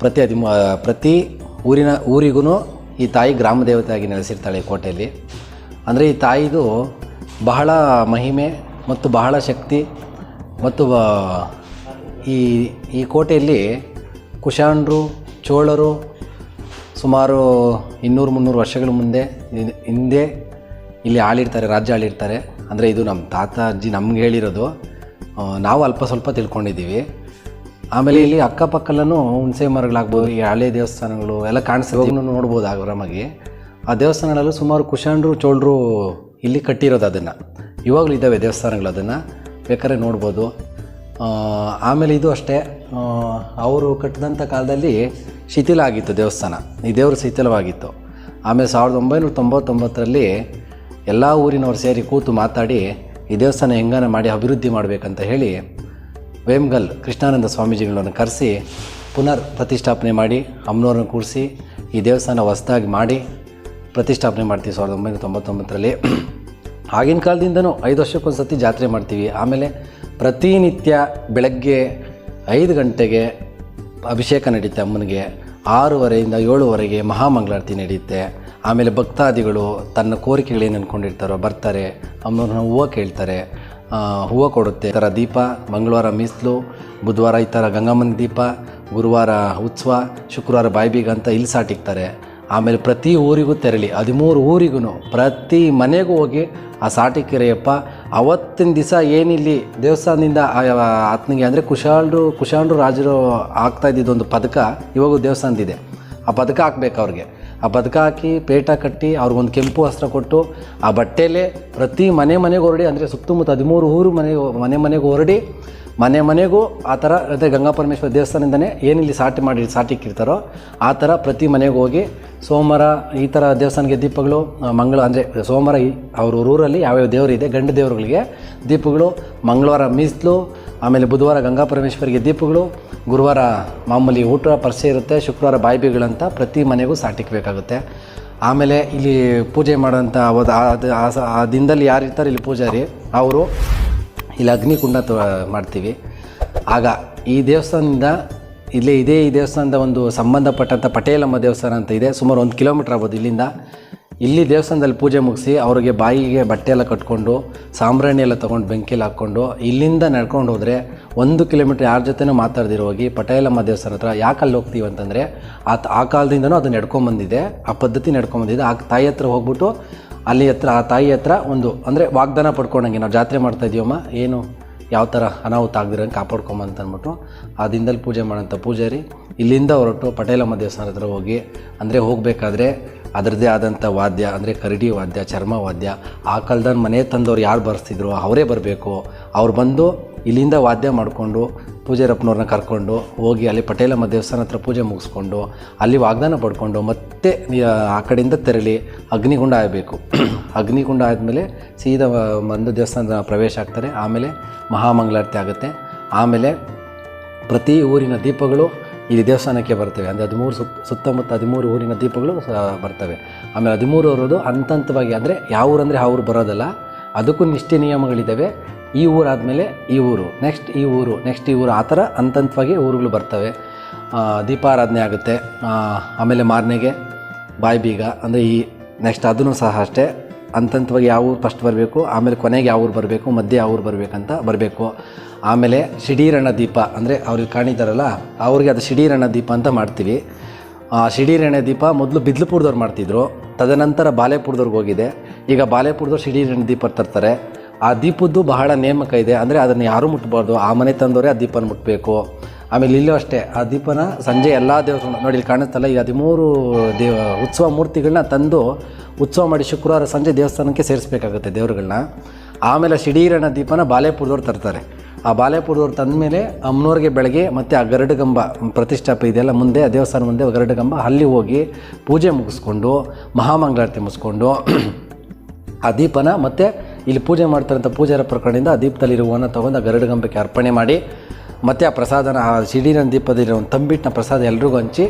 ಪ್ರತಿ ಹದಿಮೂ ಪ್ರತಿ ಊರಿನ ಊರಿಗೂ ಈ ತಾಯಿ ಗ್ರಾಮ ದೇವತೆಯಾಗಿ ನೆಲೆಸಿರ್ತಾಳೆ ಕೋಟೆಯಲ್ಲಿ. ಅಂದರೆ ಈ ತಾಯಿದು ಬಹಳ ಮಹಿಮೆ ಮತ್ತು ಬಹಳ ಶಕ್ತಿ ಮತ್ತು ಈ ಈ ಕೋಟೆಯಲ್ಲಿ ಕುಶಾಣರು ಚೋಳರು ಸುಮಾರು ಇನ್ನೂರು ಮುನ್ನೂರು ವರ್ಷಗಳ ಮುಂದೆ ಹಿಂದೆ ಇಲ್ಲಿ ಆಳಿರ್ತಾರೆ, ರಾಜ್ಯ ಆಳಿರ್ತಾರೆ. ಅಂದರೆ ಇದು ನಮ್ಮ ತಾತ, ಅಜ್ಜಿ ನಮ್ಗೆ ಹೇಳಿರೋದು. ನಾವು ಅಲ್ಪ ಸ್ವಲ್ಪ ತಿಳ್ಕೊಂಡಿದ್ದೀವಿ. ಆಮೇಲೆ ಇಲ್ಲಿ ಅಕ್ಕಪಕ್ಕಲ್ಲೂ ಹುಣಸೆ ಮರಗಳಾಗ್ಬೋದು ಈ ಹಳೆ ದೇವಸ್ಥಾನಗಳು ಎಲ್ಲ ಕಾಣಿಸ್ತದೆ ನೋಡ್ಬೋದು ಆರಾಮಾಗಿ ಆ ದೇವಸ್ಥಾನಗಳಲ್ಲೂ ಸುಮಾರು ಕುಶಾಂಡ್ರು ಚೋಳರು ಇಲ್ಲಿ ಕಟ್ಟಿರೋದು ಅದನ್ನು. ಇವಾಗಲೂ ಇದ್ದಾವೆ ದೇವಸ್ಥಾನಗಳು ಅದನ್ನು. ಬೇಕಾದ್ರೆ ನೋಡ್ಬೋದು. ಆಮೇಲೆ ಇದು ಅಷ್ಟೇ. ಅವರು ಕಟ್ಟಿದಂಥ ಕಾಲದಲ್ಲಿ ಶಿಥಿಲ ಆಗಿತ್ತು ದೇವಸ್ಥಾನ. ಈ ದೇವರು ಶಿಥಿಲವಾಗಿತ್ತು. ಆಮೇಲೆ ಸಾವಿರದ ಒಂಬೈನೂರ ತೊಂಬತ್ತೊಂಬತ್ತರಲ್ಲಿ ಎಲ್ಲ ಊರಿನವರು ಸೇರಿ ಕೂತು ಮಾತಾಡಿ ಈ ದೇವಸ್ಥಾನ ಹೆಂಗಾನ ಮಾಡಿ ಅಭಿವೃದ್ಧಿ ಮಾಡಬೇಕಂತ ಹೇಳಿ ವೇಮ್ಗಲ್ ಕೃಷ್ಣಾನಂದ ಸ್ವಾಮೀಜಿಗಳನ್ನು ಕರೆಸಿ ಪುನರ್ ಪ್ರತಿಷ್ಠಾಪನೆ ಮಾಡಿ ಅಮ್ಮನವ್ರನ್ನ ಕೂರಿಸಿ ಈ ದೇವಸ್ಥಾನ ಹೊಸದಾಗಿ ಮಾಡಿ ಪ್ರತಿಷ್ಠಾಪನೆ ಮಾಡ್ತೀವಿ ಸಾವಿರದ ಒಂಬೈನೂರ ತೊಂಬತ್ತೊಂಬತ್ತರಲ್ಲಿ. ಆಗಿನ ಕಾಲದಿಂದನೂ ಐದು ವರ್ಷಕ್ಕೊಂದು ಸತಿ ಜಾತ್ರೆ ಮಾಡ್ತೀವಿ. ಆಮೇಲೆ ಪ್ರತಿನಿತ್ಯ ಬೆಳಗ್ಗೆ ಐದು ಗಂಟೆಗೆ ಅಭಿಷೇಕ ನಡೀತೆ ಅಮ್ಮನಿಗೆ. ಆರೂವರೆಯಿಂದ ಏಳುವರೆಗೆ ಮಹಾಮಂಗಳಾರತಿ ನಡೆಯುತ್ತೆ ಆಮೇಲೆ ಭಕ್ತಾದಿಗಳು ತನ್ನ ಕೋರಿಕೆಗಳೇನು ಅಂದ್ಕೊಂಡಿರ್ತಾರೋ ಬರ್ತಾರೆ. ಅಮ್ಮನವ್ರನ್ನ ಹೂವು ಕೇಳ್ತಾರೆ. ಹೂವು ಕೊಡುತ್ತೆ. ಈ ಥರ ದೀಪ, ಮಂಗಳವಾರ ಮೀಸಲು, ಬುಧವಾರ ಈ ಥರ ಗಂಗಮ್ಮನ ದೀಪ, ಗುರುವಾರ ಉತ್ಸವ, ಶುಕ್ರವಾರ ಬಾಯಿಬೀಗ ಅಂತ ಇಲ್ಲಿ ಸಾಟಿಕ್ತಾರೆ. ಆಮೇಲೆ ಪ್ರತಿ ಊರಿಗೂ ತೆರಳಿ, ಹದಿಮೂರು ಊರಿಗೂ ಪ್ರತಿ ಮನೆಗೂ ಹೋಗಿ ಆ ಸಾಟಿಕೆರೆಯಪ್ಪ, ಅವತ್ತಿನ ದಿವಸ ಏನಿಲ್ಲಿ ದೇವಸ್ಥಾನದಿಂದ ಆತನಿಗೆ ಅಂದರೆ ಕುಶಾಲರು ಕುಶಾಲರು ರಾಜರು ಆಗ್ತಾ ಇದ್ದಿದ್ದೊಂದು ಪದಕ ಇವಾಗ ದೇವಸ್ಥಾನದಿದೆ. ಆ ಬದುಕ ಹಾಕ್ಬೇಕು ಅವ್ರಿಗೆ. ಆ ಬದುಕ ಹಾಕಿ ಪೇಟ ಕಟ್ಟಿ ಅವ್ರಿಗೊಂದು ಕೆಂಪು ವಸ್ತ್ರ ಕೊಟ್ಟು ಆ ಬಟ್ಟೆಲೇ ಪ್ರತಿ ಮನೆ ಮನೆಗೆ ಹೊರಡಿ, ಅಂದರೆ ಸುತ್ತಮುತ್ತ ಹದಿಮೂರು ಊರು ಮನೆ ಮನೆ ಮನೆಗೆ ಹೊರಡಿ, ಮನೆ ಮನೆಗೂ ಆ ಥರ, ಅದೇ ಗಂಗಾ ಪರಮೇಶ್ವರ ದೇವಸ್ಥಾನದಿಂದನೇ ಏನಿಲ್ಲಿ ಸಾಟಿ ಮಾಡಿ ಸಾಟಿಕ್ಕಿರ್ತಾರೋ ಆ ಥರ ಪ್ರತಿ ಮನೆಗೆ ಹೋಗಿ ಸೋಮವಾರ ಈ ಥರ ದೇವಸ್ಥಾನಕ್ಕೆ ದೀಪಗಳು ಮಂಗಳ, ಅಂದರೆ ಸೋಮವಾರ ಅವ್ರ ಊರಲ್ಲಿ ಯಾವ್ಯಾವ ದೇವರು ಇದೆ, ಗಂಡು ದೇವರುಗಳಿಗೆ ದೀಪಗಳು, ಮಂಗಳವಾರ ಮೀಸಲು ಆಮೇಲೆ ಬುಧವಾರ ಗಂಗಾ ಪರಮೇಶ್ವರಿಗೆ ದೀಪಗಳು, ಗುರುವಾರ ಮಾಮೂಲಿ ಊಟ ಪರ್ಸೆ ಇರುತ್ತೆ, ಶುಕ್ರವಾರ ಬಾಯಿಬಿಗಳಂತ ಪ್ರತಿ ಮನೆಗೂ ಸಾಟಿಕ್ಬೇಕಾಗುತ್ತೆ ಆಮೇಲೆ ಇಲ್ಲಿ ಪೂಜೆ ಮಾಡೋಂಥ ಅದು ಆ ದಿನದಲ್ಲಿ ಯಾರು ಇರ್ತಾರೆ ಇಲ್ಲಿ ಪೂಜಾರಿ? ಅವರು ಇಲ್ಲಿ ಅಗ್ನಿಕುಂಡ ತ ಮಾಡ್ತೀವಿ. ಆಗ ಈ ದೇವಸ್ಥಾನದಿಂದ ಇಲ್ಲೇ ಇದೇ ಈ ದೇವಸ್ಥಾನದ ಒಂದು ಸಂಬಂಧಪಟ್ಟಂಥ ಪಟೇಲಮ್ಮ ದೇವಸ್ಥಾನ ಅಂತ ಇದೆ. ಸುಮಾರು ಒಂದು ಕಿಲೋಮೀಟ್ರ್ ಆಗ್ಬೋದು ಇಲ್ಲಿಂದ. ಇಲ್ಲಿ ದೇವಸ್ಥಾನದಲ್ಲಿ ಪೂಜೆ ಮುಗಿಸಿ ಅವ್ರಿಗೆ ಬಾಯಿಗೆ ಬಟ್ಟೆ ಎಲ್ಲ ಕಟ್ಕೊಂಡು, ಸಾಂಬ್ರಾಣಿ ಎಲ್ಲ ತೊಗೊಂಡು ಬೆಂಕಿಲಿ ಹಾಕ್ಕೊಂಡು, ಇಲ್ಲಿಂದ ನಡ್ಕೊಂಡು ಹೋದರೆ ಒಂದು ಕಿಲೋಮೀಟ್ರ್ ಯಾರ ಜೊತೆನೂ ಮಾತಾಡ್ದಿರೋ ಹೋಗಿ ಪಟೇಲಮ್ಮ ದೇವಸ್ಥಾನ ಹತ್ರ ಯಾಕೆ ಅಲ್ಲಿ ಹೋಗ್ತೀವಿ ಅಂತಂದರೆ ಆ ಆ ಕಾಲದಿಂದನೂ ಅದು ನಡ್ಕೊಂಬಂದಿದೆ ಆ ಪದ್ಧತಿ ನಡ್ಕೊಂಬಂದಿದೆ ಆ ತಾಯಿ ಹತ್ರ ಹೋಗ್ಬಿಟ್ಟು ಅಲ್ಲಿ ಹತ್ರ, ಆ ತಾಯಿ ಹತ್ರ ಒಂದು, ಅಂದರೆ ವಾಗ್ದಾನ ಪಡ್ಕೊಂಡಂಗೆ ನಾವು ಜಾತ್ರೆ ಮಾಡ್ತಾ ಇದೀವಮ್ಮ? ಏನು? ಯಾವ ಥರ ಅನಾಹುತ ಆಗದಿರಂಗೆ ಕಾಪಾಡ್ಕೊಂಬಂತ ಅಂದ್ಬಿಟ್ಟು ಆ ದಿನದಲ್ಲಿ ಪೂಜೆ ಮಾಡೋಂಥ ಪೂಜಾರಿ, ಇಲ್ಲಿಂದ ಹೊರಟು ಪಟೇಲಮ್ಮ ದೇವಸ್ಥಾನ ಹತ್ರ ಹೋಗಿ, ಅಂದರೆ ಹೋಗಬೇಕಾದ್ರೆ ಅದರದ್ದೇ ಆದಂಥ ವಾದ್ಯ, ಅಂದರೆ ಕರಡಿ ವಾದ್ಯ, ಚರ್ಮ ವಾದ್ಯ, ಆ ಕಾಲದಲ್ಲಿ ಮನೆ ತಂದವ್ರು ಯಾರು ಬರ್ಸ್ತಿದ್ರು, ಅವರೇ ಬರಬೇಕು. ಅವ್ರು ಬಂದು ಇಲ್ಲಿಂದ ವಾದ್ಯ ಮಾಡಿಕೊಂಡು ಪೂಜಾರಪ್ಪನವ್ರನ್ನ ಕರ್ಕೊಂಡು ಹೋಗಿ ಅಲ್ಲಿ ಪಟೇಲಮ್ಮ ದೇವಸ್ಥಾನ ಹತ್ರ ಪೂಜೆ ಮುಗಿಸ್ಕೊಂಡು ಅಲ್ಲಿ ವಾಗ್ದಾನ ಪಡ್ಕೊಂಡು ಮತ್ತೆ ಆ ಕಡೆಯಿಂದ ತೆರಳಿ ಅಗ್ನಿಗುಂಡ ಆಗಬೇಕು. ಅಗ್ನಿಗುಂಡ ಆದಮೇಲೆ ಸೀದಾ ಬಂದು ದೇವಸ್ಥಾನದ ಪ್ರವೇಶ ಆಗ್ತಾರೆ. ಆಮೇಲೆ ಮಹಾಮಂಗಳಾರತಿ ಆಗುತ್ತೆ. ಆಮೇಲೆ ಪ್ರತಿ ಊರಿನ ದೀಪಗಳು ಇಲ್ಲಿ ದೇವಸ್ಥಾನಕ್ಕೆ ಬರ್ತವೆ. ಅಂದರೆ ಹದಿಮೂರು ಸುತ್ತ ಸುತ್ತಮುತ್ತ ಹದಿಮೂರು ಊರಿನ ದೀಪಗಳು ಬರ್ತವೆ. ಆಮೇಲೆ ಹದಿಮೂರು ಅವರದು ಹಂತ ಹಂತವಾಗಿ ಅಂದರೆ ಯಾವ ಊರಂದರೆ ಆ ಊರು ಬರೋದಲ್ಲ. ಅದಕ್ಕೂ ನಿಷ್ಠೆ ನಿಯಮಗಳಿದ್ದಾವೆ. ಈ ಊರಾದಮೇಲೆ ಈ ಊರು ನೆಕ್ಸ್ಟ್ ಈ ಊರು ನೆಕ್ಸ್ಟ್ ಈ ಊರು, ಆ ಥರ ಹಂತ ಹಂತವಾಗಿ ಊರುಗಳು ಬರ್ತವೆ. ದೀಪಾರಾಧನೆ ಆಗುತ್ತೆ. ಆಮೇಲೆ ಮಾರನೆಗೆ ಬಾಯಿ ಬೀಗ ಅಂದರೆ ಈ ನೆಕ್ಸ್ಟ್ ಅದನ್ನು ಸಹ ಅಷ್ಟೇ ಅಂತಂತವಾಗಿ ಯಾವ ಊರು ಫಸ್ಟ್ ಬರಬೇಕು, ಆಮೇಲೆ ಕೊನೆಗೆ ಯಾವ ಊರು ಬರಬೇಕು, ಮಧ್ಯೆ ಯಾವ ಊರು ಬರಬೇಕಂತ ಬರಬೇಕು. ಆಮೇಲೆ ಶಿಡೀರಣ್ಣ ದೀಪ, ಅಂದರೆ ಅವ್ರಿಗೆ ಕಾಣಿದಾರಲ್ಲ, ಅವ್ರಿಗೆ ಅದು ಶಿಡೀರಣ್ಣ ದೀಪ ಅಂತ ಮಾಡ್ತೀವಿ. ಆ ಸಿಡೀರೆಣ್ಣೆ ದೀಪ ಮೊದಲು ಬಿದ್ಲುಪುರದವ್ರು ಮಾಡ್ತಿದ್ರು, ತದನಂತರ ಬಾಲೆಪುರದವ್ರಿಗೆ ಹೋಗಿದೆ. ಈಗ ಬಾಲೆಪುರದವ್ರು ಶಿಡೀರಣ್ಣ ದೀಪ ತರ್ತಾರೆ. ಆ ದೀಪದ್ದು ಬಹಳ ನೇಮಕ ಇದೆ. ಅಂದರೆ ಅದನ್ನು ಯಾರೂ ಮುಟ್ಬಾರ್ದು. ಆ ಮನೆ ತಂದವರೇ ಆ ದೀಪನ ಮುಟ್ಟಬೇಕು ಆಮೇಲೆ ಇಲ್ಲೂ ಅಷ್ಟೇ, ಆ ದೀಪನ ಸಂಜೆ ಎಲ್ಲ ದೇವಸ್ಥಾನ ನೋಡಿ, ಇಲ್ಲಿ ಕಾಣಿಸ್ತಲ್ಲ ಈ ಹದಿಮೂರು ದೇವ, ಉತ್ಸವ ಮೂರ್ತಿಗಳನ್ನ ತಂದು ಉತ್ಸವ ಮಾಡಿ ಶುಕ್ರವಾರ ಸಂಜೆ ದೇವಸ್ಥಾನಕ್ಕೆ ಸೇರಿಸ್ಬೇಕಾಗುತ್ತೆ ದೇವರುಗಳನ್ನ ಆಮೇಲೆ ಶಿಡೀರಣ ದೀಪನ ಬಾಲೆಪುರದವ್ರು ತರ್ತಾರೆ. ಆ ಬಾಲೆಪುರದವ್ರು ತಂದಮೇಲೆ ಅಮ್ಮನವ್ರಿಗೆ ಬೆಳಗ್ಗೆ ಮತ್ತು ಆ ಗರಡುಗಂಬ ಪ್ರತಿಷ್ಠಾಪ ಇದೆಯಲ್ಲ ಮುಂದೆ, ಆ ದೇವಸ್ಥಾನ ಮುಂದೆ ಗರಡುಗಂಬ ಅಲ್ಲಿ ಹೋಗಿ ಪೂಜೆ ಮುಗಿಸ್ಕೊಂಡು, ಮಹಾಮಂಗಳಾರತಿ ಮುಗಿಸ್ಕೊಂಡು, ಆ ದೀಪನ ಮತ್ತೆ ಇಲ್ಲಿ ಪೂಜೆ ಮಾಡ್ತಾರಂಥ ಪೂಜಾರ ಪ್ರಕರಣದಿಂದ ಆ ದೀಪದಲ್ಲಿರುವನ್ನ ತೊಗೊಂಡು ಆ ಗರುಡಗಂಬಕ್ಕೆ ಅರ್ಪಣೆ ಮಾಡಿ, ಮತ್ತು ಆ ಪ್ರಸಾದನ, ಆ ಸಿಡಿನ ದೀಪದಲ್ಲಿರೋ ತಂಬಿಟ್ಟಿನ ಪ್ರಸಾದ ಎಲ್ರಿಗೂ ಹಂಚಿ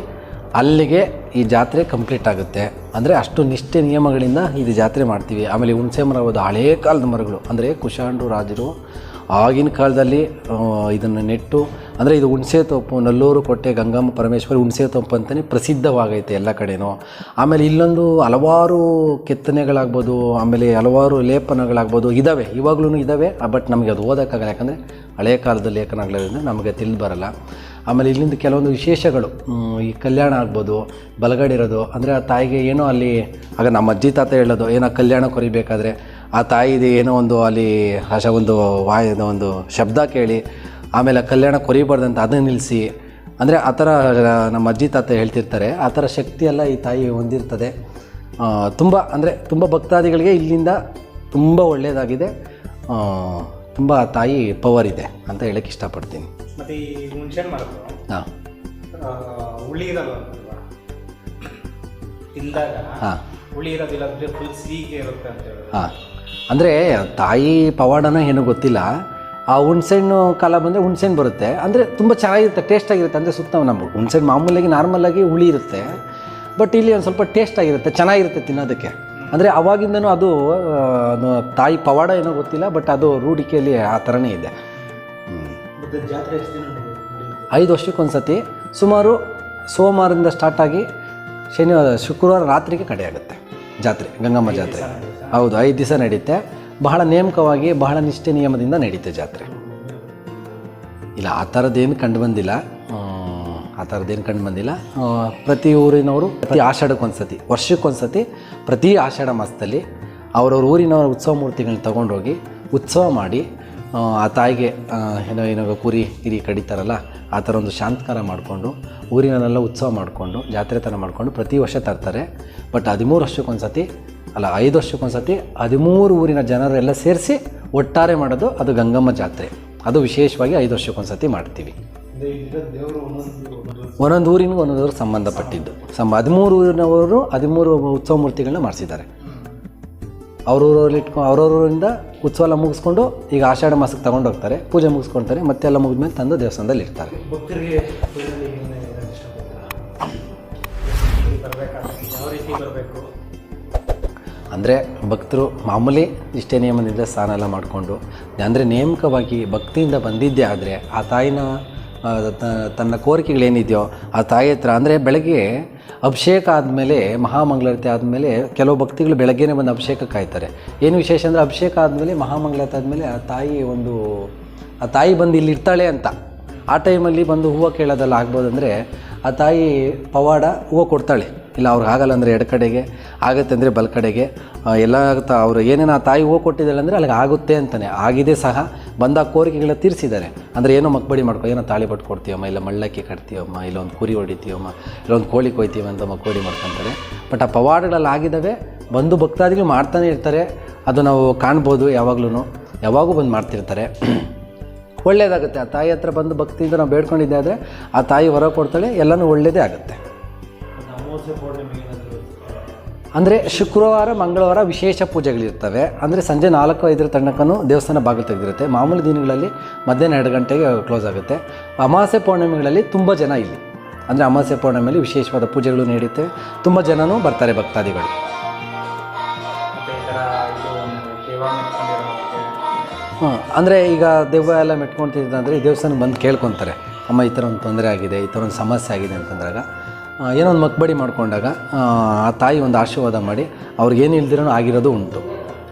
ಅಲ್ಲಿಗೆ ಈ ಜಾತ್ರೆ ಕಂಪ್ಲೀಟ್ ಆಗುತ್ತೆ. ಅಂದರೆ ಅಷ್ಟು ನಿಷ್ಠೆ ನಿಯಮಗಳಿಂದ ಇದು ಜಾತ್ರೆ ಮಾಡ್ತೀವಿ. ಆಮೇಲೆ ಹುಣಸೆ ಮರ ಹಳೇ ಕಾಲದ ಮರಗಳು. ಅಂದರೆ ಕುಶಾಂಡು ರಾಜರು ಆಗಿನ ಕಾಲದಲ್ಲಿ ಇದನ್ನು ನೆಟ್ಟು, ಅಂದರೆ ಇದು ಹುಣಸೆ ತೋಪು, ನಲ್ಲೂರು ಕೊಟ್ಟೆ ಗಂಗಮ್ಮ ಪರಮೇಶ್ವರಿ ಹುಣಸೆ ತೋಪು ಅಂತಲೇ ಪ್ರಸಿದ್ಧವಾಗೈತೆ ಎಲ್ಲ ಕಡೆಯೂ ಆಮೇಲೆ ಇಲ್ಲೊಂದು ಹಲವಾರು ಕೆತ್ತನೆಗಳಾಗ್ಬೋದು, ಆಮೇಲೆ ಹಲವಾರು ಲೇಪನಗಳಾಗ್ಬೋದು ಇದ್ದಾವೆ ಇವಾಗಲೂ ಇದ್ದಾವೆ ಬಟ್ ನಮಗೆ ಅದು ಓದೋಕ್ಕಾಗಲ್ಲ. ಯಾಕಂದರೆ ಹಳೆಯ ಕಾಲದ ಲೇಖನಗಳಿಂದ ನಮಗೆ ತಿಳಿದು ಬರಲ್ಲ. ಆಮೇಲೆ ಇಲ್ಲಿಂದ ಕೆಲವೊಂದು ವಿಶೇಷಗಳು ಈ ಕಲ್ಯಾಣ ಆಗ್ಬೋದು, ಬಲಗಡೆ ಅಂದರೆ ಆ ತಾಯಿಗೆ ಏನೋ ಅಲ್ಲಿ, ಆಗ ನಮ್ಮ ಅಜ್ಜಿ ತಾತ ಹೇಳೋದು, ಏನೋ ಕಲ್ಯಾಣ ಕೊರಿಬೇಕಾದ್ರೆ ಆ ತಾಯಿದು ಏನೋ ಒಂದು ಅಲ್ಲಿ ಹಶ ಒಂದು ವಾಯದ ಒಂದು ಶಬ್ದ ಕೇಳಿ ಆಮೇಲೆ ಕಲ್ಯಾಣ ಕೊರಿಬಾರ್ದಂತ ಅದನ್ನು ನಿಲ್ಲಿಸಿ ಅಂದರೆ ಆ ಥರ ನಮ್ಮ ಅಜ್ಜಿ ತಾತ ಹೇಳ್ತಿರ್ತಾರೆ ಆ ಥರ ಶಕ್ತಿ ಎಲ್ಲ ಈ ತಾಯಿ ಹೊಂದಿರ್ತದೆ. ತುಂಬ ಅಂದರೆ ತುಂಬ ಭಕ್ತಾದಿಗಳಿಗೆ ಇಲ್ಲಿಂದ ತುಂಬ ಒಳ್ಳೆಯದಾಗಿದೆ ತುಂಬ ತಾಯಿ ಪವರ್ ಇದೆ ಅಂತ ಹೇಳಕ್ಕೆ ಇಷ್ಟಪಡ್ತೀನಿ. ಮತ್ತೆ ಈ ಹಾಂ. ಆ, ಹುಳಿ ಇರಲ್ಲ ಅಲ್ವಾ? ತಿಂದಾಗ ಹಾಂ. ಹುಳಿ ಇರೋದಿಲ್ಲ ಅಂದ್ರೆ ಫುಲ್ ಸಿಹಿಗೆ ಇರುತ್ತೆ ಅಂತ ಹೇಳಿದ್ರೆ. ಹಾಂ. ಅಂದರೆ ತಾಯಿ ಪವಾಡನ ಏನೂ ಗೊತ್ತಿಲ್ಲ. ಆ ಹುಣ್ಸೆಹಣ್ಣು ಕಾಲ ಬಂದರೆ ಹುಣ್ಸೆಹಣ್ಣು ಬರುತ್ತೆ. ಅಂದರೆ ತುಂಬ ಚೆನ್ನಾಗಿರುತ್ತೆ ಟೇಸ್ಟ್ ಆಗಿರುತ್ತೆ. ಅಂದರೆ ಸುತ್ತ ನಮ್ಮ ಹುಣ್ಸೆಹಣ್ಣು ಮಾಮೂಲಾಗಿ ನಾರ್ಮಲಾಗಿ ಹುಳಿ ಇರುತ್ತೆ. ಬಟ್ ಇಲ್ಲಿ ಒಂದು ಸ್ವಲ್ಪ ಟೇಸ್ಟ್ ಆಗಿರುತ್ತೆ ಚೆನ್ನಾಗಿರುತ್ತೆ ತಿನ್ನೋದಕ್ಕೆ. ಅಂದರೆ ಅವಾಗಿಂದನೂ ಅದು ತಾಯಿ ಪವಾಡ ಏನೋ ಗೊತ್ತಿಲ್ಲ ಬಟ್ ಅದು ರೂಢಿಕೆಯಲ್ಲಿ ಆ ಥರನೇ ಇದೆ. ಐದು ವರ್ಷಕ್ಕೊಂದು ಸತಿ ಸುಮಾರು ಸೋಮವಾರದಿಂದ ಸ್ಟಾರ್ಟ್ ಆಗಿ ಶನಿವಾರ ಶುಕ್ರವಾರ ರಾತ್ರಿಗೆ ಕಡೆಯಾಗುತ್ತೆ ಜಾತ್ರೆ ಗಂಗಮ್ಮ ಜಾತ್ರೆ. ಹೌದು ಐದು ದಿವಸ ನಡೆಯುತ್ತೆ ಬಹಳ ನೇಮಕವಾಗಿ ಬಹಳ ನಿಷ್ಠೆ ನಿಯಮದಿಂದ ನಡೀತೆ ಜಾತ್ರೆ. ಇಲ್ಲ ಆ ಥರದ್ದೇನು ಕಂಡು ಬಂದಿಲ್ಲ. ಆ ಥರದ್ದೇನು ಕಂಡು ಬಂದಿಲ್ಲ. ಪ್ರತಿ ಊರಿನವರು ಪ್ರತಿ ಆಷಾಢಕ್ಕೊಂದು ಸತಿ ವರ್ಷಕ್ಕೊಂದು ಸತಿ ಪ್ರತಿ ಆಷಾಢ ಮಾಸದಲ್ಲಿ ಅವ್ರವ್ರ ಊರಿನವರ ಉತ್ಸವ ಮೂರ್ತಿಗಳನ್ನ ತಗೊಂಡೋಗಿ ಉತ್ಸವ ಮಾಡಿ ಆ, ತಾಯಿಗೆ ಏನೋ ಏನೋ ಕುರಿ ಹಿರಿ ಕಡಿತಾರಲ್ಲ ಆ ಥರ ಒಂದು ಶಾಂತಕಾರ ಮಾಡಿಕೊಂಡು ಊರಿನಲ್ಲೆಲ್ಲ ಉತ್ಸವ ಮಾಡಿಕೊಂಡು ಜಾತ್ರೆ ಥರ ಮಾಡಿಕೊಂಡು ಪ್ರತಿ ವರ್ಷ ತರ್ತಾರೆ. ಬಟ್ ಹದಿಮೂರು ವರ್ಷಕ್ಕೊಂದು ಸತಿ ಅಲ್ಲ, ಐದು ವರ್ಷಕ್ಕೊಂದ್ಸತಿ ಹದಿಮೂರು ಊರಿನ ಜನರೆಲ್ಲ ಸೇರಿಸಿ ಒಟ್ಟಾರೆ ಮಾಡೋದು ಅದು ಗಂಗಮ್ಮ ಜಾತ್ರೆ. ಅದು ವಿಶೇಷವಾಗಿ ಐದು ವರ್ಷಕ್ಕೊಂದ್ಸತಿ ಮಾಡ್ತೀವಿ. ಒಂದೊಂದು ಊರಿನಿಗೂ ಒಂದೊಂದು ಊರಿಗೆ ಸಂಬಂಧಪಟ್ಟಿದ್ದು. ಸಮ ಹದಿಮೂರು ಊರಿನವರು ಹದಿಮೂರು ಉತ್ಸವ ಮೂರ್ತಿಗಳನ್ನ ಮಾಡಿಸಿದ್ದಾರೆ. ಅವ್ರೂರಲ್ಲಿ ಇಟ್ಕೊಂಡು ಅವ್ರವ್ರಿಂದ ಉತ್ಸವ ಎಲ್ಲ ಮುಗಿಸ್ಕೊಂಡು ಈಗ ಆಷಾಢ ಮಾಸಕ್ಕೆ ತಗೊಂಡು ಹೋಗ್ತಾರೆ. ಪೂಜೆ ಮುಗಿಸ್ಕೊಳ್ತಾರೆ ಮತ್ತೆ ಎಲ್ಲ ಮುಗಿದ್ಮೇಲೆ ತಂದು ದೇವಸ್ಥಾನದಲ್ಲಿ ಇರ್ತಾರೆ ಯಾವ ರೀತಿ ಬರಬೇಕು? ಅಂದರೆ ಭಕ್ತರು ಮಾಮೂಲಿ ಇಷ್ಟೇ ನಿಯಮದಿಂದ ಸ್ನಾನ ಎಲ್ಲ ಮಾಡಿಕೊಂಡು, ಅಂದರೆ ನೇಮಕವಾಗಿ ಭಕ್ತಿಯಿಂದ ಬಂದಿದ್ದೇ ಆದರೆ ಆ ತಾಯಿನ ತನ್ನ ಕೋರಿಕೆಗಳೇನಿದೆಯೋ ಆ ತಾಯಿ ಹತ್ರ, ಅಂದರೆ ಬೆಳಗ್ಗೆ ಅಭಿಷೇಕ ಆದಮೇಲೆ, ಮಹಾಮಂಗಳಾರತಿ ಆದಮೇಲೆ ಕೆಲವು ಭಕ್ತಿಗಳು ಬೆಳಗ್ಗೆನೇ ಬಂದು ಅಭಿಷೇಕ ಕಾಯ್ತಾರೆ. ಏನು ವಿಶೇಷ ಅಂದರೆ ಅಭಿಷೇಕ ಆದಮೇಲೆ, ಮಹಾಮಂಗಳಾರತಿ ಆದಮೇಲೆ ಆ ತಾಯಿ ಒಂದು, ಆ ತಾಯಿ ಬಂದು ಇಲ್ಲಿ ಇರ್ತಾಳೆ ಅಂತ. ಆ ಟೈಮಲ್ಲಿ ಬಂದು ಹೂವು ಕೇಳೋದೆಲ್ಲ ಆಗ್ಬೋದಂದರೆ ಆ ತಾಯಿ ಪವಾಡ ಹೂವು ಕೊಡ್ತಾಳೆ. ಇಲ್ಲ ಅವ್ರಿಗೆ ಆಗಲ್ಲ ಅಂದರೆ ಎಡ ಕಡೆಗೆ, ಆಗುತ್ತೆ ಅಂದರೆ ಬಲ ಕಡೆಗೆ ಎಲ್ಲ ತ ಅವರು ಏನೇನು ಆ ತಾಯಿ ಹೋಗಿ ಕೊಟ್ಟಿದ್ದಾಳೆ ಅಂದರೆ ಅಲ್ಲಿಗೆ ಆಗುತ್ತೆ ಅಂತಾನೆ. ಆಗಿದೆ ಸಹ, ಬಂದ ಕೋರಿಕೆಗಳ ತೀರಿಸಿದ್ದಾರೆ. ಅಂದರೆ ಏನೋ ಮಕ್ಬಡಿ ಮಾಡ್ಕೊ, ಏನೋ ತಾಳಿ ಬಟ್ಟು ಕೊಡ್ತೀವಮ್ಮ ಇಲ್ಲ ಮಳ್ಳಕ್ಕೆ ಕಟ್ತೀವಮ್ಮ ಇಲ್ಲೊಂದು ಕುರಿ ಹೊಡಿತೀವಮ್ಮ ಇಲ್ಲೊಂದು ಕೋಳಿ ಕೊಯ್ತೀವಿ ಅಂತ ಮಕ್ಕೋಡಿ ಮಾಡ್ಕೊತಾರೆ. ಬಟ್ ಆ ಪವಾಡಗಳಲ್ಲಿ ಆಗಿದ್ದಾವೆ, ಬಂದು ಭಕ್ತಾದಿಗಳು ಮಾಡ್ತಾನೆ ಇರ್ತಾರೆ. ಅದು ನಾವು ಕಾಣ್ಬೋದು ಯಾವಾಗ್ಲೂ ಯಾವಾಗೂ ಬಂದು ಮಾಡ್ತಿರ್ತಾರೆ. ಒಳ್ಳೆಯದಾಗುತ್ತೆ ಆ ತಾಯಿ ಹತ್ರ ಬಂದು ಭಕ್ತಿಯಿಂದ ನಾವು ಬೇಡ್ಕೊಂಡಿದ್ದೆ ಆದರೆ, ಆ ತಾಯಿ ಹೊರ ಕೊಡ್ತಾಳೆ, ಎಲ್ಲನೂ ಒಳ್ಳೆಯದೇ ಆಗುತ್ತೆ. ಅಂದರೆ ಶುಕ್ರವಾರ ಮಂಗಳವಾರ ವಿಶೇಷ ಪೂಜೆಗಳಿರ್ತವೆ. ಅಂದರೆ ಸಂಜೆ ನಾಲ್ಕು ಐದರ ತನಕನೂ ದೇವಸ್ಥಾನ ಬಾಗಿಲು ತೆಗೆದಿರುತ್ತೆ. ಮಾಮೂಲಿ ದಿನಗಳಲ್ಲಿ ಮಧ್ಯಾಹ್ನ ಎರಡು ಗಂಟೆಗೆ ಕ್ಲೋಸ್ ಆಗುತ್ತೆ. ಅಮಾವಾಸ್ಯೆ ಪೌರ್ಣಿಮೆಗಳಲ್ಲಿ ತುಂಬ ಜನ ಇಲ್ಲಿ. ಅಂದರೆ ಅಮಾವಾಸ್ಯೆ ಪೌರ್ಣಿಮೆಯಲ್ಲಿ ವಿಶೇಷವಾದ ಪೂಜೆಗಳು ನಡೆಯುತ್ತೆ ತುಂಬ ಜನನೂ ಬರ್ತಾರೆ ಭಕ್ತಾದಿಗಳು. ಹಾಂ ಅಂದರೆ ಈಗ ದೆವ್ವ ಎಲ್ಲ ಮೆಟ್ಕೊಳ್ತಿದ್ದಂದರೆ ಈ ದೇವಸ್ಥಾನಕ್ಕೆ ಬಂದು ಕೇಳ್ಕೊತಾರೆ. ಅಮ್ಮ ಈ ಥರ ಒಂದು ತೊಂದರೆ ಆಗಿದೆ ಈ ಥರ ಒಂದು ಸಮಸ್ಯೆ ಆಗಿದೆ ಅಂತಂದಾಗ. ಏನೋ ಒಂದು ಮಕ್ಬಡಿ ಮಾಡಿಕೊಂಡಾಗ ಆ, ತಾಯಿ ಒಂದು ಆಶೀರ್ವಾದ ಮಾಡಿ ಅವ್ರಿಗೇನು ಇಲ್ದಿರೋ ಆಗಿರೋದು ಉಂಟು.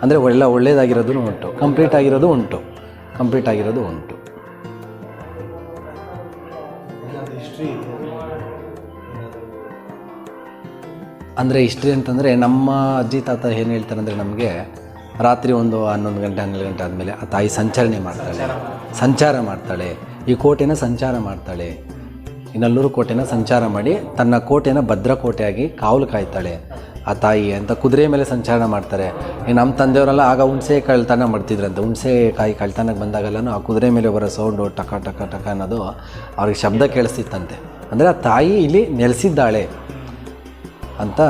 ಅಂದರೆ ಒಳ್ಳೆ ಒಳ್ಳೇದಾಗಿರೋದು ಉಂಟು. ಕಂಪ್ಲೀಟ್ ಆಗಿರೋದು ಉಂಟು. ಕಂಪ್ಲೀಟ್ ಆಗಿರೋದು ಉಂಟು. ಅಂದರೆ ಹಿಸ್ಟ್ರಿ ಅಂತಂದರೆ ನಮ್ಮ ಅಜ್ಜಿ ತಾತ ಏನು ಹೇಳ್ತಾರೆ ಅಂದರೆ ನಮಗೆ ರಾತ್ರಿ ಒಂದು ಹನ್ನೊಂದು ಗಂಟೆ ಹನ್ನೆರಡು ಗಂಟೆ ಆದಮೇಲೆ ಆ ತಾಯಿ ಸಂಚರಣೆ ಮಾಡ್ತಾಳೆ. ಸಂಚಾರ ಮಾಡ್ತಾಳೆ. ಈ ಕೋಟೆನ ಸಂಚಾರ ಮಾಡ್ತಾಳೆ. ನಲ್ಲೂರು ಕೋಟೆನ ಸಂಚಾರ ಮಾಡಿ ತನ್ನ ಕೋಟೆನ ಭದ್ರಕೋಟೆಯಾಗಿ ಕಾವಲು ಕಾಯ್ತಾಳೆ. ಆ ತಾಯಿ ಅಂತ ಕುದುರೆ ಮೇಲೆ ಸಂಚಾರ ಮಾಡ್ತಾರೆ. ನಮ್ಮ ತಂದೆಯವರೆಲ್ಲ ಆಗ ಹುಣಸೆ ಕಳ್ತನ ಮಾಡ್ತಿದ್ರಂತೆ. ಹುಣಸೆ ಕಾಯಿ ಕಳ್ತನಕ್ಕೆ ಬಂದಾಗೆಲ್ಲನೂ ಆ ಕುದುರೆ ಮೇಲೆ ಬರೋ ಸೌಂಡು ಟಕ ಟಕ ಟಕ ಅನ್ನೋದು ಅವ್ರಿಗೆ ಶಬ್ದ ಕೇಳಿಸ್ತಿತ್ತಂತೆ. ಅಂದರೆ ಆ ತಾಯಿ ಇಲ್ಲಿ ನೆಲೆಸಿದ್ದಾಳೆ ಅಂತ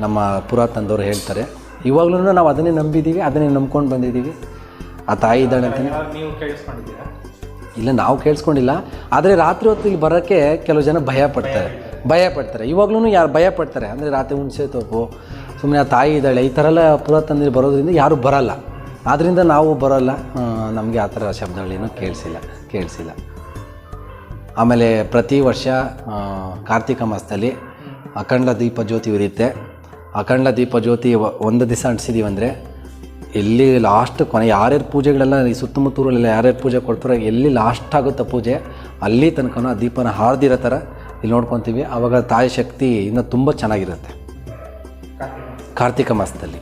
ನಮ್ಮ ಪುರಾತನದವ್ರು ಹೇಳ್ತಾರೆ. ಇವಾಗಲೂ ನಾವು ಅದನ್ನೇ ನಂಬಿದ್ದೀವಿ ಅದನ್ನೇ ನಂಬ್ಕೊಂಡು ಬಂದಿದ್ದೀವಿ ಆ ತಾಯಿ ಇದ್ದಾಳೆ ಅಂತ ಇಲ್ಲ, ನಾವು ಕೇಳಿಸ್ಕೊಂಡಿಲ್ಲ. ಆದರೆ ರಾತ್ರಿ ಹೊತ್ತು ಇಲ್ಲಿ ಬರೋಕ್ಕೆ ಕೆಲವು ಜನ ಭಯ ಪಡ್ತಾರೆ. ಭಯ ಪಡ್ತಾರೆ. ಇವಾಗ್ಲೂ ಯಾರು ಭಯ ಪಡ್ತಾರೆ? ಅಂದರೆ ರಾತ್ರಿ ಹುಣಸೆ ತೋಪು ಸುಮ್ಮನೆ ಆ ತಾಯಿ ಇದ್ದಾಳೆ, ಈ ಥರ ಎಲ್ಲ ಪುರಾತನ ಬರೋದ್ರಿಂದ ಯಾರೂ ಬರಲ್ಲ. ಆದ್ದರಿಂದ ನಾವು ಬರೋಲ್ಲ. ನಮಗೆ ಆ ಥರ ಶಬ್ದಗಳೇನು ಕೇಳಿಸಿಲ್ಲ ಕೇಳಿಸಿಲ್ಲ. ಆಮೇಲೆ ಪ್ರತಿ ವರ್ಷ ಕಾರ್ತಿಕ ಮಾಸದಲ್ಲಿ ಅಖಂಡ ದೀಪ ಜ್ಯೋತಿ ಉರಿಯುತ್ತೆ. ಅಖಂಡ ದೀಪ ಜ್ಯೋತಿ ಒಂದು ದಿವಸ ಅಂಟಿಸಿದೀವಿ ಅಂದರೆ ಎಲ್ಲಿ ಲಾಸ್ಟ್ ಕೊನೆ ಯಾರ್ಯಾರು ಪೂಜೆಗಳೆಲ್ಲ ಈ ಸುತ್ತಮುತ್ತೂರಲ್ಲೆಲ್ಲ ಯಾರ್ಯಾರು ಪೂಜೆ ಕೊಡ್ತಾರೋ ಎಲ್ಲಿ ಲಾಸ್ಟ್ ಆಗುತ್ತೋ ಪೂಜೆ, ಅಲ್ಲಿ ತನಕ ಆ ದೀಪನ ಹಾರ್ದಿರೋ ಥರ ಇಲ್ಲಿ ನೋಡ್ಕೊತೀವಿ. ಆವಾಗ ತಾಯಿ ಶಕ್ತಿ ಇನ್ನು ತುಂಬ ಚೆನ್ನಾಗಿರುತ್ತೆ. ಕಾರ್ತಿಕ ಮಾಸದಲ್ಲಿ.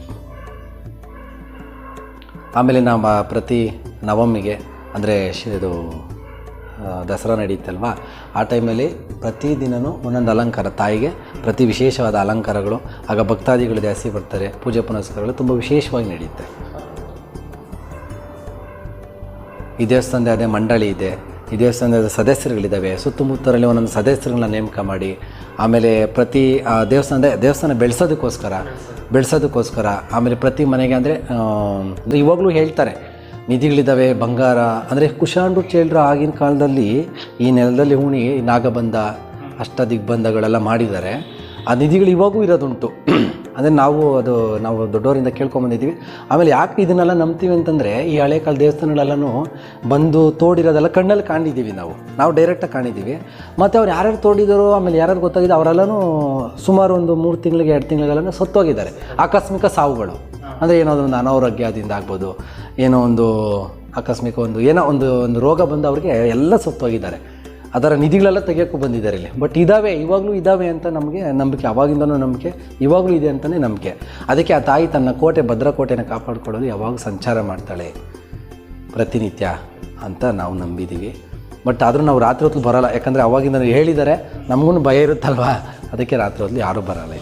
ಆಮೇಲೆ ನಾವು ಪ್ರತಿ ನವಮಿಗೆ, ಅಂದರೆ ಇದು ದಸರಾ ನಡೆಯುತ್ತಲ್ವ? ಆ ಟೈಮಲ್ಲಿ ಪ್ರತಿದಿನವೂ ಒಂದೊಂದು ಅಲಂಕಾರ, ತಾಯಿಗೆ ಪ್ರತಿ ವಿಶೇಷವಾದ ಅಲಂಕಾರಗಳು, ಆಗ ಭಕ್ತಾದಿಗಳು ಜಾಸ್ತಿ ಬರ್ತಾರೆ. ಪೂಜೆ ಪುನಸ್ಕಾರಗಳು ತುಂಬ ವಿಶೇಷವಾಗಿ ನಡೆಯುತ್ತೆ. ಈ ದೇವಸ್ಥಾನದ ಅದೇ ಮಂಡಳಿ ಇದೆ. ಈ ದೇವಸ್ಥಾನದ ಸದಸ್ಯರುಗಳಿದ್ದಾವೆ. ಸುತ್ತಮುತ್ತರಲ್ಲಿ ಒಂದೊಂದು ಸದಸ್ಯರುಗಳನ್ನ ನೇಮಕ ಮಾಡಿ, ಆಮೇಲೆ ಪ್ರತಿ ದೇವಸ್ಥಾನದ, ದೇವಸ್ಥಾನ ಬೆಳೆಸೋದಕ್ಕೋಸ್ಕರ ಬೆಳೆಸೋದಕ್ಕೋಸ್ಕರ, ಆಮೇಲೆ ಪ್ರತಿ ಮನೆಗೆ ಅಂದರೆ ಇವಾಗಲೂ ಹೇಳ್ತಾರೆ. ನಿಧಿಗಳಿದ್ದಾವೆ, ಬಂಗಾರ, ಅಂದರೆ ಕುಶಾಂಡು ಚೇಳ್ರ ಆಗಿನ ಕಾಲದಲ್ಲಿ ಈ ನೆಲದಲ್ಲಿ ಹೂಣಿ ನಾಗಬಂಧ ಅಷ್ಟ ದಿಗ್ಬಂಧಗಳೆಲ್ಲ ಮಾಡಿದ್ದಾರೆ. ಆ ನಿಧಿಗಳು ಇವಾಗೂ ಇರೋದುಂಟು. ಅಂದರೆ ನಾವು ಅದು, ನಾವು ದೊಡ್ಡವರಿಂದ ಕೇಳ್ಕೊಂಬಂದಿದ್ದೀವಿ ಆಮೇಲೆ ಯಾಕೆ ಇದನ್ನೆಲ್ಲ ನಂಬ್ತೀವಿ ಅಂತಂದರೆ, ಈ ಹಳೆ ಕಾಲ ದೇವಸ್ಥಾನಗಳೆಲ್ಲನೂ ಬಂದು ತೋಡಿರೋದೆಲ್ಲ ಕಣ್ಣಲ್ಲಿ ಕಾಣಿದ್ದೀವಿ ನಾವು. ನಾವು ಡೈರೆಕ್ಟಾಗಿ ಕಾಣಿದ್ದೀವಿ ಮತ್ತು ಅವ್ರು ಯಾರ್ಯಾರು ತೋಡಿದಾರೋ, ಆಮೇಲೆ ಯಾರ್ಯಾರು ಗೊತ್ತಾಗಿದೆ, ಅವರೆಲ್ಲನೂ ಸುಮಾರು ಒಂದು ಮೂರು ತಿಂಗಳಿಗೆ, ಎರಡು ತಿಂಗಳಿಗೆಲ್ಲ ಸತ್ತೋಗಿದ್ದಾರೆ. ಆಕಸ್ಮಿಕ ಸಾವುಗಳು. ಅಂದರೆ ಏನೋ ಒಂದು ಅನಾರೋಗ್ಯದಿಂದ ಆಗ್ಬೋದು, ಏನೋ ಒಂದು ಆಕಸ್ಮಿಕ ಒಂದು, ಏನೋ ಒಂದು ಒಂದು ರೋಗ ಬಂದು ಅವ್ರಿಗೆ ಎಲ್ಲ ಸತ್ತೋಗಿದ್ದಾರೆ. ಅದರ ನಿಧಿಗಳೆಲ್ಲ ತೆಗಿಯೋಕ್ಕೂ ಬಂದಿದ್ದಾರೆ ಇಲ್ಲಿ. ಬಟ್ ಇದ್ದಾವೆ ಇವಾಗಲೂ ಇದ್ದಾವೆ ಅಂತ ನಮಗೆ ನಂಬಿಕೆ, ಅವಾಗಿಂದನೂ ನಂಬಿಕೆ, ಇವಾಗಲೂ ಇದೆ ಅಂತಲೇ ನಂಬಿಕೆ. ಅದಕ್ಕೆ ಆ ತಾಯಿ ತನ್ನ ಕೋಟೆ, ಭದ್ರಕೋಟೆನ ಕಾಪಾಡ್ಕೊಳ್ಳೋದು ಯಾವಾಗ ಸಂಚಾರ ಮಾಡ್ತಾಳೆ? ಪ್ರತಿನಿತ್ಯ ಅಂತ ನಾವು ನಂಬಿದ್ದೀವಿ ಬಟ್ ಆದರೂ ನಾವು ರಾತ್ರಿ ಹೊತ್ತು ಬರೋಲ್ಲ. ಯಾಕಂದರೆ ಅವಾಗಿಂದ ಹೇಳಿದ್ದಾರೆ, ನಮಗೂ ಭಯ ಇರುತ್ತಲ್ವಾ? ಅದಕ್ಕೆ ರಾತ್ರಿ ಹೊತ್ತು ಯಾರೂ ಬರೋಲ್ಲ